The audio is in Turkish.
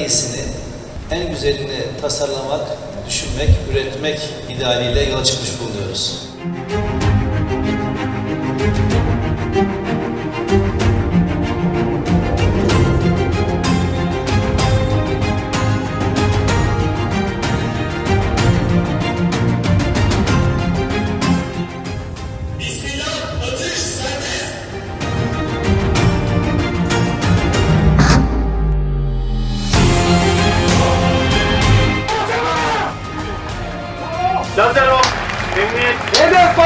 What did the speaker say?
iyisini, en güzelini tasarlamak, düşünmek, üretmek idealiyle yola çıkmış bulunuyoruz. Lazaro, emniyet. Hedef.